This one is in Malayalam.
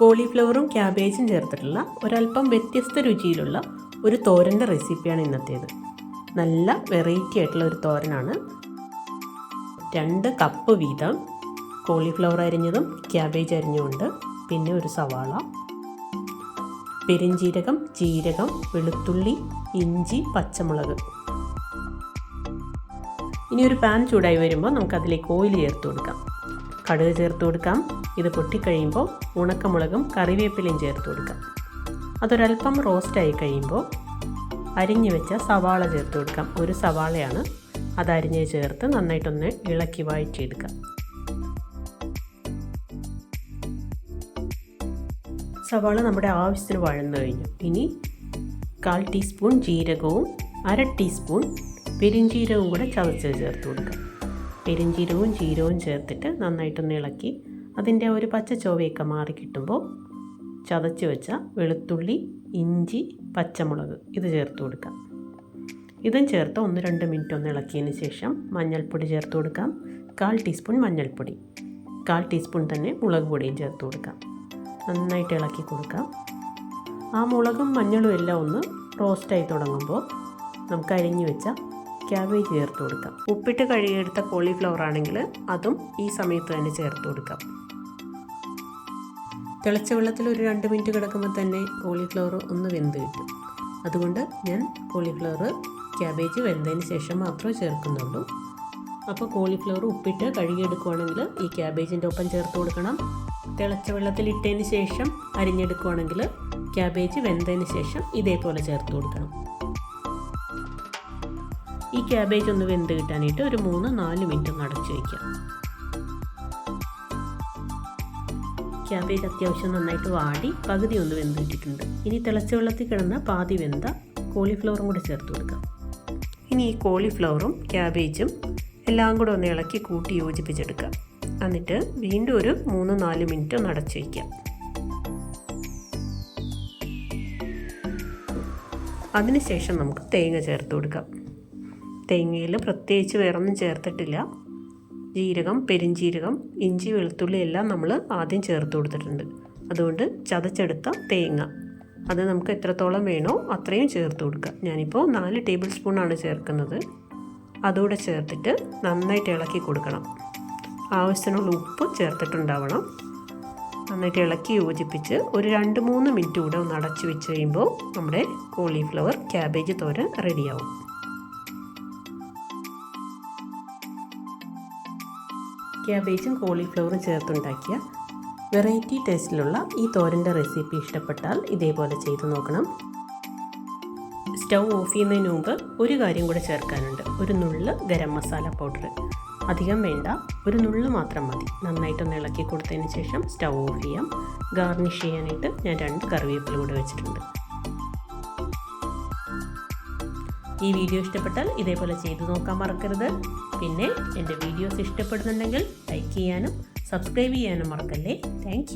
കോളിഫ്ലവറും ക്യാബേജും ചേർത്തിട്ടുള്ള ഒരല്പം വ്യത്യസ്ത രുചിയിലുള്ള ഒരു തോരന്റെ റെസിപ്പിയാണ് ഇന്നത്തേത്. നല്ല വെറൈറ്റി ആയിട്ടുള്ള ഒരു തോരനാണ്. രണ്ട് കപ്പ് വീതം കോളിഫ്ലവർ അരിഞ്ഞതും ക്യാബേജ് അരിഞ്ഞുകൊണ്ട് പിന്നെ ഒരു സവാള പെരിഞ്ജീരകം ജീരകം വെളുത്തുള്ളി ഇഞ്ചി പച്ചമുളക്. ഇനി ഒരു പാൻ ചൂടായി വരുമ്പോൾ നമുക്കതിലേക്ക് ഓയിൽ ചേർത്ത് കൊടുക്കാം. കടുക് ചേർത്ത് കൊടുക്കാം. ഇത് പൊട്ടിക്കഴിയുമ്പോൾ ഉണക്കമുളകും കറിവേപ്പിലയും ചേർത്ത് കൊടുക്കാം. അതൊരല്പം റോസ്റ്റായി കഴിയുമ്പോൾ അരിഞ്ഞു വെച്ച സവാള ചേർത്ത് കൊടുക്കാം. ഒരു സവാളയാണ്. അത് അരിഞ്ഞ് ചേർത്ത് നന്നായിട്ടൊന്ന് ഇളക്കി വഴറ്റിയെടുക്കാം. സവാള നമ്മുടെ ആവശ്യത്തിന് വഴന്നു കഴിഞ്ഞു. ഇനി കാൽ ടീസ്പൂൺ ജീരകവും അര ടീസ്പൂൺ പെരിഞ്ജീരകവും കൂടെ ചതച്ച് ചേർത്ത് കൊടുക്കാം. പെരിഞ്ജീരകവും ജീരവും ചേർത്തിട്ട് നന്നായിട്ടൊന്ന് ഇളക്കി അതിന്റെ ഒരു പച്ച ചൊവയൊക്കെ മാറി കിട്ടുമ്പോൾ ചതച്ച് വെച്ച വെളുത്തുള്ളി ഇഞ്ചി പച്ചമുളക് ഇത് ചേർത്ത് കൊടുക്കാം. ഇതും ചേർത്ത് ഒന്ന് രണ്ട് മിനിറ്റ് ഒന്ന് ഇളക്കിയതിന് ശേഷം മഞ്ഞൾപ്പൊടി ചേർത്ത് കൊടുക്കാം. കാൽ ടീസ്പൂൺ മഞ്ഞൾപ്പൊടി. കാൽ ടീസ്പൂൺ തന്നെ മുളക് പൊടിയും ചേർത്ത് കൊടുക്കാം. നന്നായിട്ട് ഇളക്കി കൊടുക്കാം. ആ മുളകും മഞ്ഞളും എല്ലാം ഒന്ന് റോസ്റ്റായി തുടങ്ങുമ്പോൾ നമുക്ക് അരിഞ്ഞു വെച്ച ക്യാബേജ് ചേർത്ത് കൊടുക്കാം. ഉപ്പിട്ട് കഴുകിയെടുത്ത കോളിഫ്ലവർ ആണെങ്കിൽ അതും ഈ സമയത്ത് തന്നെ ചേർത്ത് കൊടുക്കാം. തിളച്ച വെള്ളത്തിൽ ഒരു രണ്ട് മിനിറ്റ് കിടക്കുമ്പോൾ തന്നെ കോളിഫ്ലവർ ഒന്ന് വെന്ത് കിട്ടും. അതുകൊണ്ട് ഞാൻ കോളിഫ്ലവർ ക്യാബേജ് വെന്തതിന് ശേഷം മാത്രമേ ചേർക്കുന്നുള്ളൂ. അപ്പോൾ കോളിഫ്ലവർ ഉപ്പിട്ട് കഴുകിയെടുക്കുവാണെങ്കിൽ ഈ ക്യാബേജിന്റെ ഒപ്പം ചേർത്ത് കൊടുക്കണം. തിളച്ച വെള്ളത്തിൽ ഇട്ടതിന് ശേഷം അരിഞ്ഞെടുക്കുവാണെങ്കിൽ ക്യാബേജ് വെന്തതിന് ശേഷം ഇതേപോലെ ചേർത്ത് കൊടുക്കണം. ഈ ക്യാബേജ് ഒന്ന് വെന്ത് കിട്ടാനായിട്ട് ഒരു മൂന്ന് നാല് മിനിറ്റ് ഒന്ന് അടച്ചു വയ്ക്കാം ക്യാബേജ് അത്യാവശ്യം നന്നായിട്ട് വാടി പകുതി ഒന്ന് വെന്ത് കിട്ടിയിട്ടുണ്ട്. ഇനി തിളച്ച വെള്ളത്തിൽ കിടന്ന പാതി വെന്ത കോളിഫ്ലവറും കൂടെ ചേർത്ത് കൊടുക്കാം ഇനി ഈ കോളിഫ്ലവറും ക്യാബേജും എല്ലാം കൂടെ ഒന്ന് ഇളക്കി കൂട്ടി യോജിപ്പിച്ചെടുക്കാം എന്നിട്ട് വീണ്ടും ഒരു മൂന്ന് നാല് മിനിറ്റ് ഒന്ന് അടച്ചു വയ്ക്കാം അതിനുശേഷം നമുക്ക് തേങ്ങ ചേർത്ത് കൊടുക്കാം. തേങ്ങയിൽ പ്രത്യേകിച്ച് വേറൊന്നും ചേർത്തിട്ടില്ല. ജീരകം പെരിഞ്ജീരകം ഇഞ്ചി വെളുത്തുള്ളി എല്ലാം നമ്മൾ ആദ്യം ചേർത്ത് കൊടുത്തിട്ടുണ്ട്. അതുകൊണ്ട് ചതച്ചെടുത്ത തേങ്ങ. അത് നമുക്ക് എത്രത്തോളം വേണോ അത്രയും ചേർത്ത് കൊടുക്കുക. ഞാനിപ്പോൾ നാല് ടേബിൾ സ്പൂണാണ് ചേർക്കുന്നത്. അതുകൂടെ ചേർത്തിട്ട് നന്നായിട്ട് ഇളക്കി കൊടുക്കണം. ആവശ്യത്തിനുള്ള ഉപ്പ് ചേർത്തിട്ടുണ്ടാവണം. നന്നായിട്ട് ഇളക്കി യോജിപ്പിച്ച് ഒരു രണ്ട് മൂന്ന് മിനിറ്റ് കൂടെ ഒന്ന് അടച്ചു വെച്ച് കഴിയുമ്പോൾ നമ്മുടെ കോളിഫ്ലവർ ക്യാബേജ് തോരൻ റെഡിയാവും. ക്യാബേജും കോളിഫ്ലവറും ചേർത്തുണ്ടാക്കിയ വെറൈറ്റി ടേസ്റ്റിലുള്ള ഈ തോരന്റെ റെസിപ്പി ഇഷ്ടപ്പെട്ടാൽ ഇതേപോലെ ചെയ്തു നോക്കണം. സ്റ്റൗ ഓഫ് ചെയ്യുന്നതിന് മുമ്പ് ഒരു കാര്യം കൂടെ ചേർക്കാനുണ്ട്. ഒരു നുള്ള് ഗരം മസാല പൗഡർ. അധികം വേണ്ട ഒരു നുള്ള് മാത്രം മതി. നന്നായിട്ടൊന്ന് ഇളക്കി കൊടുത്തതിന് ശേഷം സ്റ്റൗ ഓഫ് ചെയ്യാം. ഗാർണിഷ് ചെയ്യാനായിട്ട് ഞാൻ രണ്ട് കറിവേപ്പില കൂടെ വെച്ചിട്ടുണ്ട്. ഈ വീഡിയോ ഇഷ്ടപ്പെട്ടാൽ ഇതേപോലെ ചെയ്തു നോക്കാൻ മറക്കരുത്. പിന്നെ എന്റെ വീഡിയോസ് ഇഷ്ടപ്പെടുന്നുണ്ടെങ്കിൽ ലൈക്ക് ചെയ്യാനും സബ്സ്ക്രൈബ് ചെയ്യാനും മറക്കല്ലേ? താങ്ക്